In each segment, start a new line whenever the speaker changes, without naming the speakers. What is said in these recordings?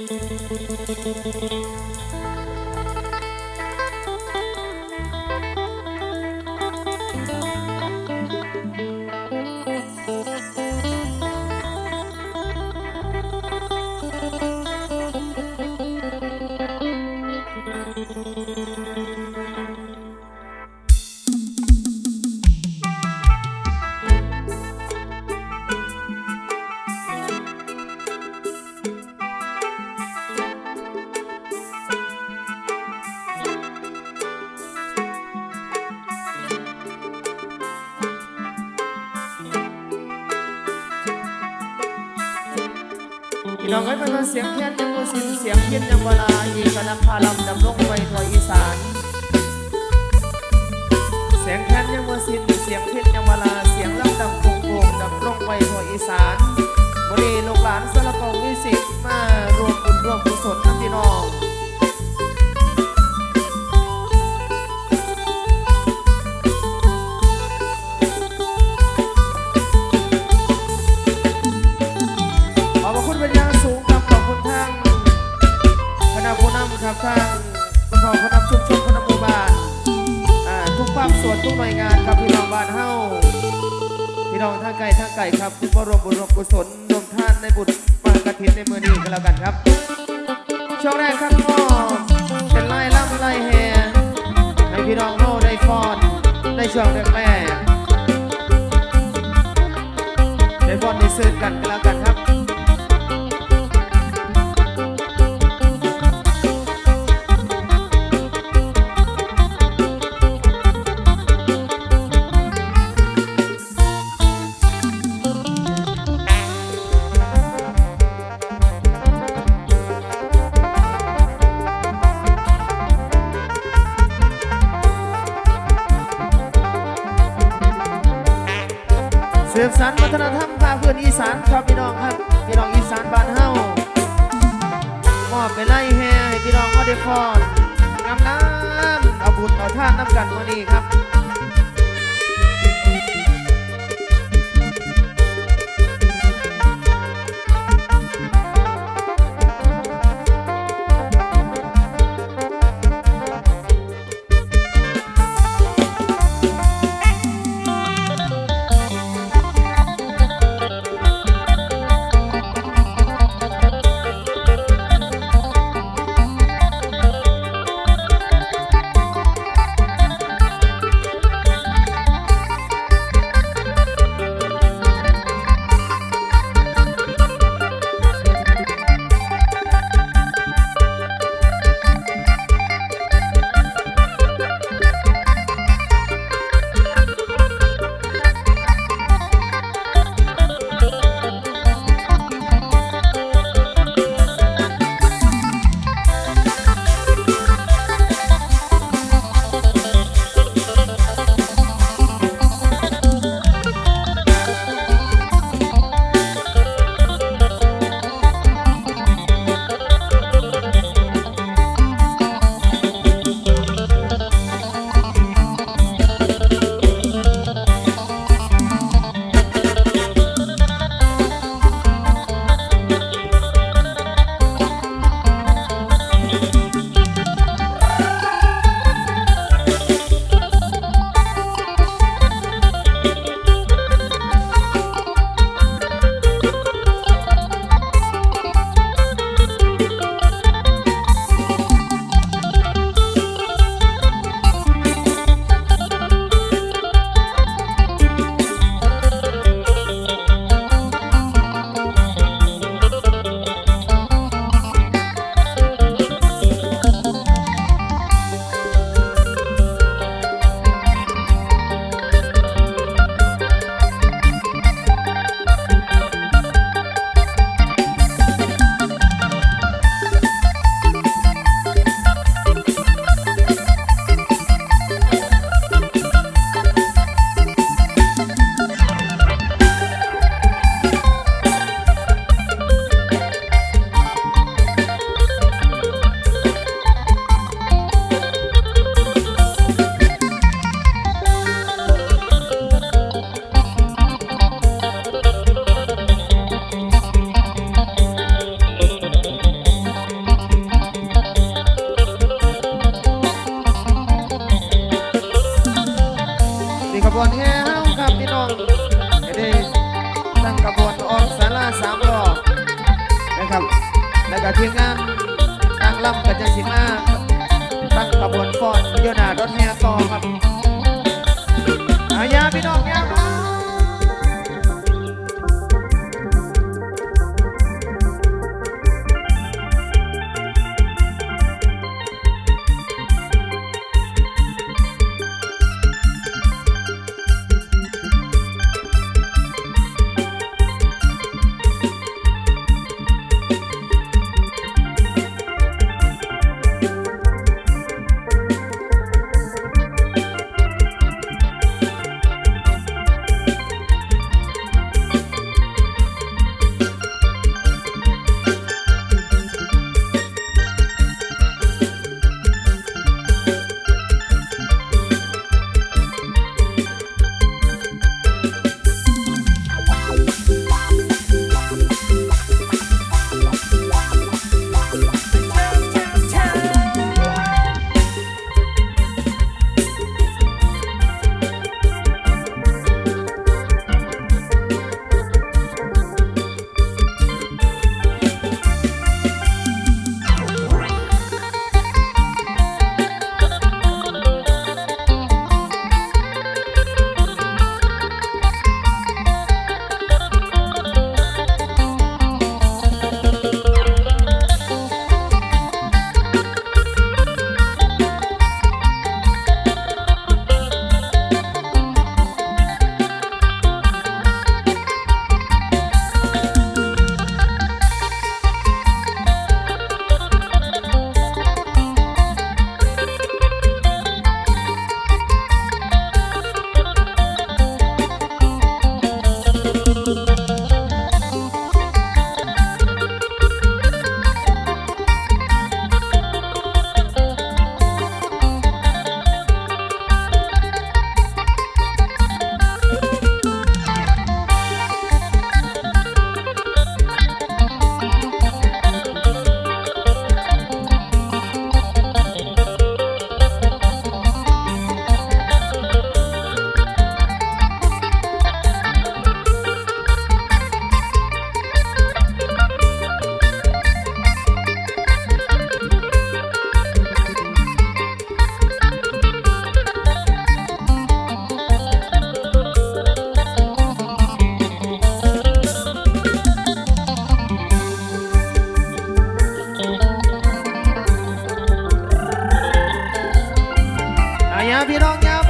Müzik พี่น้องให้เป็นเสียงเพี้ยนยังบ่สิ้นเสียงเพี้ยนยังบ่ลาอีกคณะพาลำดำลงไปถอยอีสาน เสียงแค้นยังบ่สิ้นเสียงเพี้ยนยังบ่ลาเสียงลำดำโป่งโป่งดำลงไปถอยอีสานบ่ดีลูกหลานสละกองวิสิตมารวมบุญรวมกุศลกับพี่น้อง ส่วนทุกหน่วยงานครับพี่น้องบ้านเฮาพี่น้องทางไกลทางไกลครับผู้ร่วมบุญรวมกุศลรวมท่านในบุญปางกฐินในมือนี้กันแล้วกันครับ ช่วงแรกครับก็เป็นไล่ล่ำไล่แห่ให้พี่น้องเฮาได้ฟอนในช่วงแรกๆได้ฟอนได้ซื้อกันกันแล้วกันครับ ครับพี่น้องครับพี่น้องอีสานบ้านเฮามอบไปไล่แห่ให้พี่น้องเขาได้ฟอนงามน้ำเอาบุญเอาท่านน้ำกันวันนี้ครับ แล้วก็ทีมงานตั้งลำกันจังสิมาตั้งขบวนฟ้อนโยนารถแห่ต่อครับ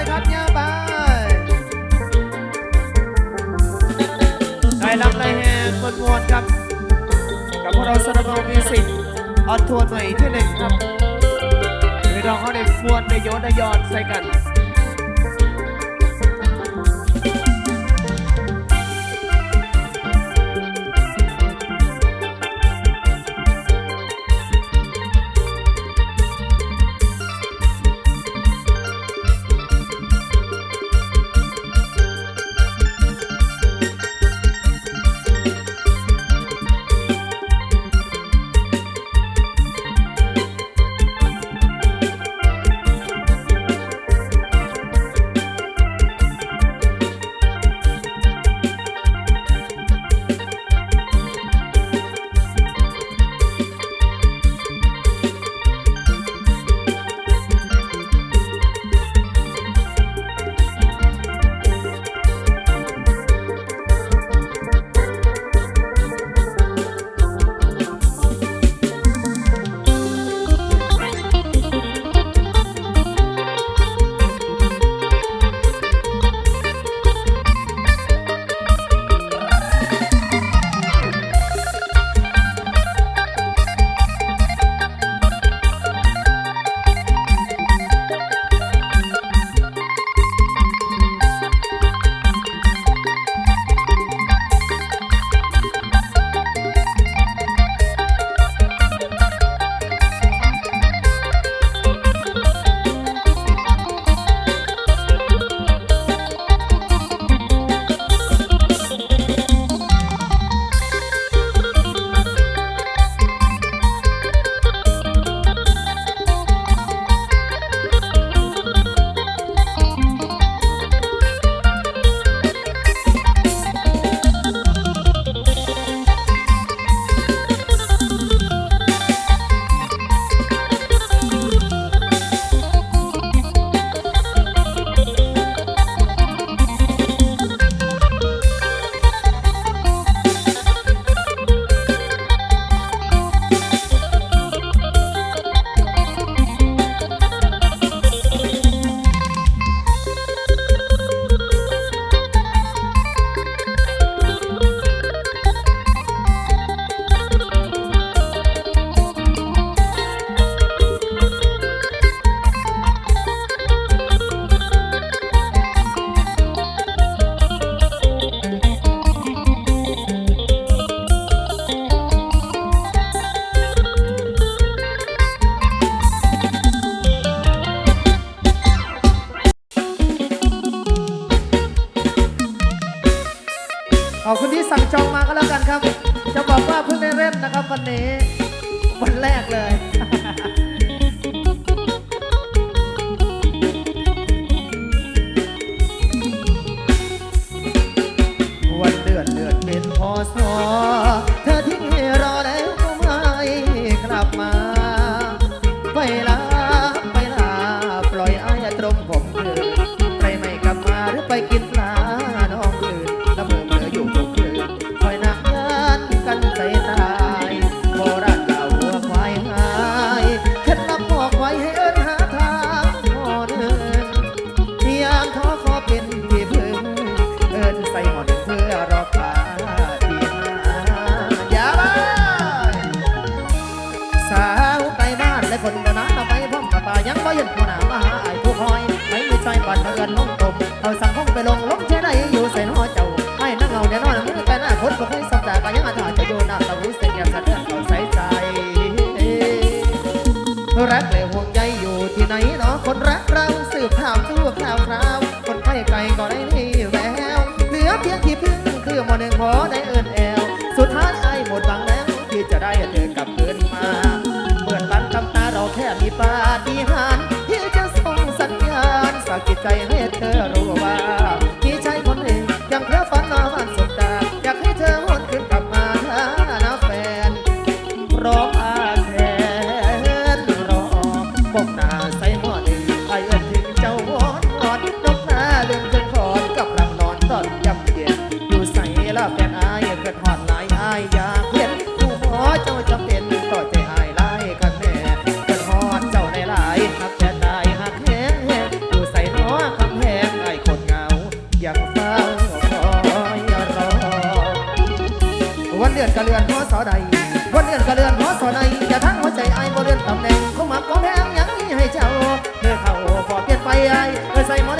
อยาวไปครับยาวไปได้รับได้แห่มวลมวลครับ กับพวกเราสนับสนุนมิวสิกออนทัวร์หน่วยที่หนึ่งครับพี่น้องเขาได้ฟวนได้โยนได้ยอนใส่กัน นะครับวันนี้วันแรกเลย ลงล้มเช่นไรอยู่ใส่น้อเจ้าให้นั่งเอาเดี๋ยนอนมือไปหน้าคนบ่เคยสบตากันยังอาจจะอยู่หน้าตารู้สึกอยากสะเทือนเขาใส่ใจรักและห่วงใยอยู่ที่ไหนเนาะคนรักเราสืบข่าวทั่วข่าวคราวคนไกลไกลก็ได้นี่แววเหลือเพียงที่พึ่งคือมอหนึ่งพอได้เอินแอลสุดท้ายไอ้หมดหวังแล้วที่จะได้เธอกลับคืนมาเปิดบันตำตาเราแค่มีปาฏิหาริย์ที่จะส่งสัญญาณสะกิดใจให้ บ่เลื่อนตำแหน่งคงมาก้องแพงยังมีให้เจ้าเธอเข้าพอเปลี่ยนไปไอ้เออใส่หมอ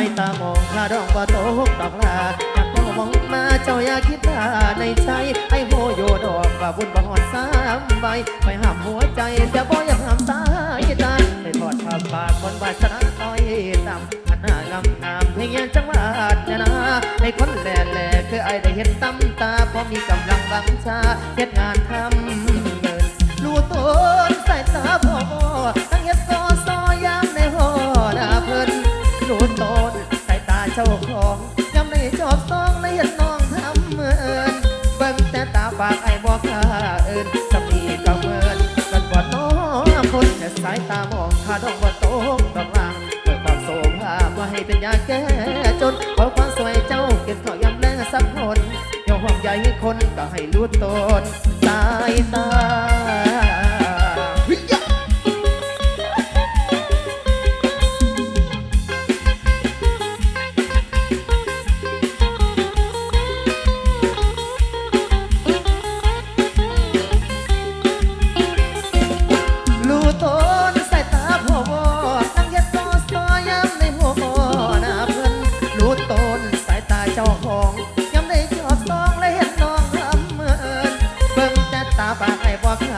ายตามองพลาดองว่าโตกดอกลาอยากมองมองมาเจ้าอย่าคิดว่าในใจไอ้โหโยดอกว่าบุญบ่หอดสามใบไปห้ามหัวใจแต่บ่อยากห้ามตายตาได้ทอดผ้าปากคนวาสนาต้อยต่ำนหน้างามงามเพียงยังจังหวัดนะนะให้คนแหล่แหล่คือไอ้ได้เห็นตั้มตาพอมีกำลังบังชาเฮ็ดงานทำเงินรู้ต้นสายตาพ่อตั้งเฮ็ด เจ้าของยังไม่จอบซองและเห็นน้องทำเหมือนเบิ่งแต่ตาปากไอ้บอกข้าเอินสามีก็เหมือนกันกว่าน้องคนแต่สายตามองข้าดองว่าโตกดอกลางเปิดความโสภามาให้เป็นยาแก้จนขอความสวยเจ้าเก็บข้ายำแลสักคนอย่าห่วงใยคนก็ให้รู้ตนสายตา บอ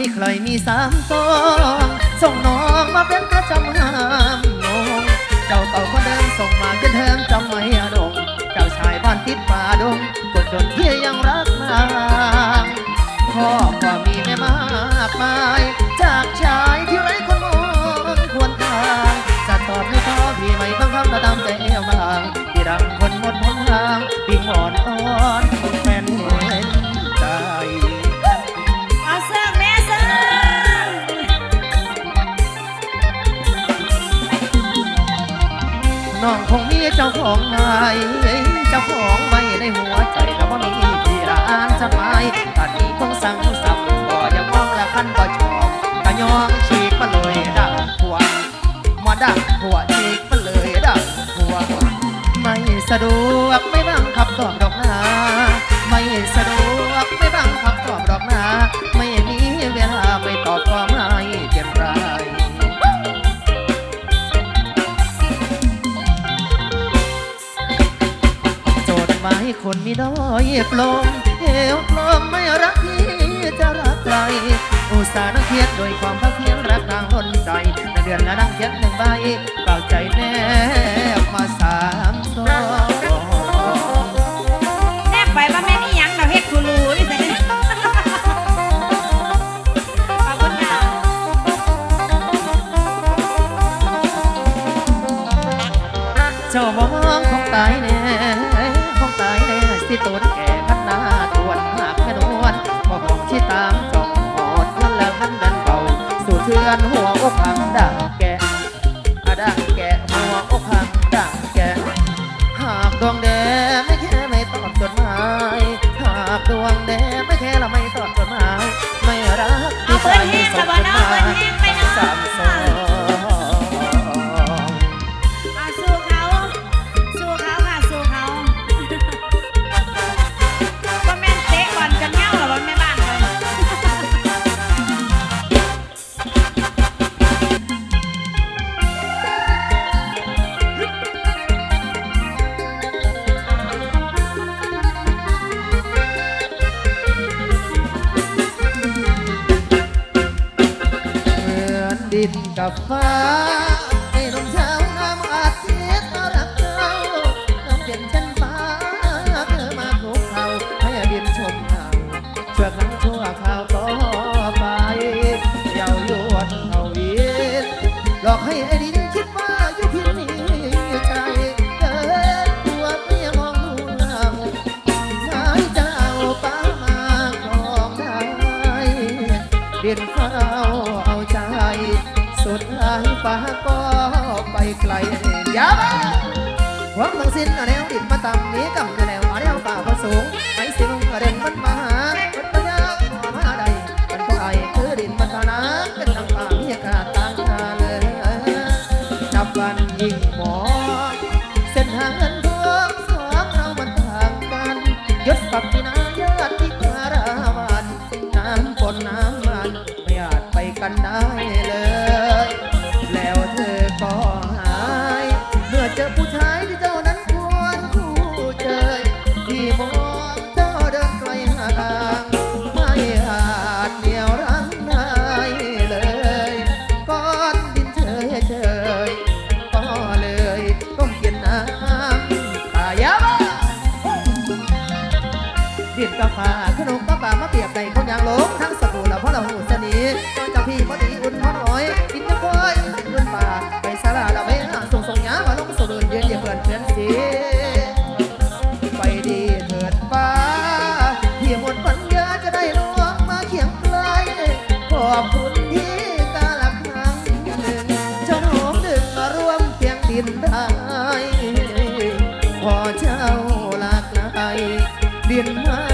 ให้ใครมีสามตองส่งน้องมาเป็นกระจำหามนงเจ้าเต่าก็เดินส่งมาจนเทิมจำไม่อดรมเจ้าชายบ้านติดป่าดง จ้าของหายเจ้าของาก็ไปไกลอย่ามาหวังบาง
สิ้
นแนวดินมาตำนี้กำอยู่แล้
วแว
ป่าก็สูงไอ้สิลุงเด่นมันมามันปัญญามาใดมันไอ้คือดินมันนาเป็นทางป่ามีอากาศต่างกันเลยนับวันยิ่งหมอเส้นทางเงินทองสองเรามัต่างกันยศปักที่น พอเจ้าหลากหลายเดียนมา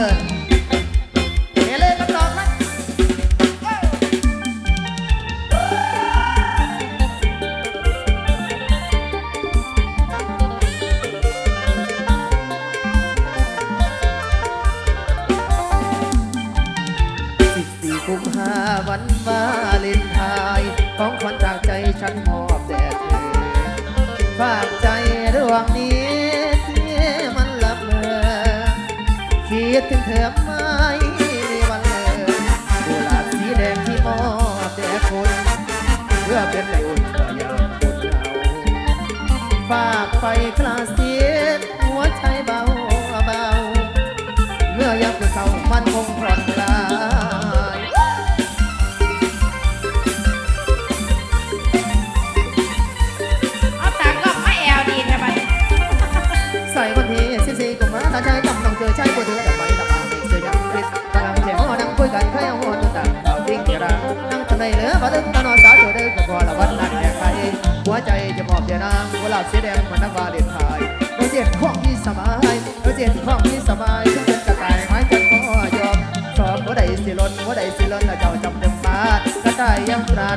Good.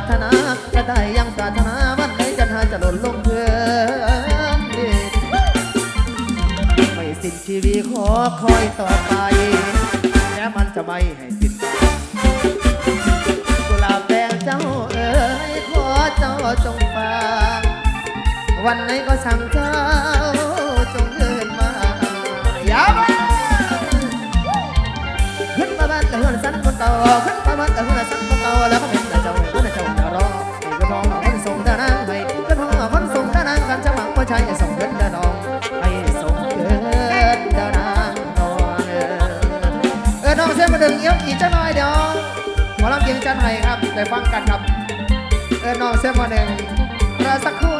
ารถนาจะได้ยังปรารถนาวันไหนจะหาจะหล่นลงเพื่อนไม่สิ้นชีวิตขอคอยต่อไปแม้มันจะไม่ให้สิ้นกุหลาบแดงเจ้าเอ๋ยขอเจ้าจงฟังวันไหนก็สั่งเจ้าจงเดินมาอย่ามาขึ้นมาบ้านแต่หัวอนสันบนเตาขึ้นมาบ้านแต่หัวอนสันบนเตาแล้วก็เป็นายจะส่งเงินด้อน้องให้ส่งเกินเด้อนนอนเออน้องเส้นมาดึงเอี้ยวอีกจังน่อยเดี๋ยวหมอลำเกียงจันไห้ครับได้ฟังกันครับ เออน้องเส้นมาดึงรอสักครู่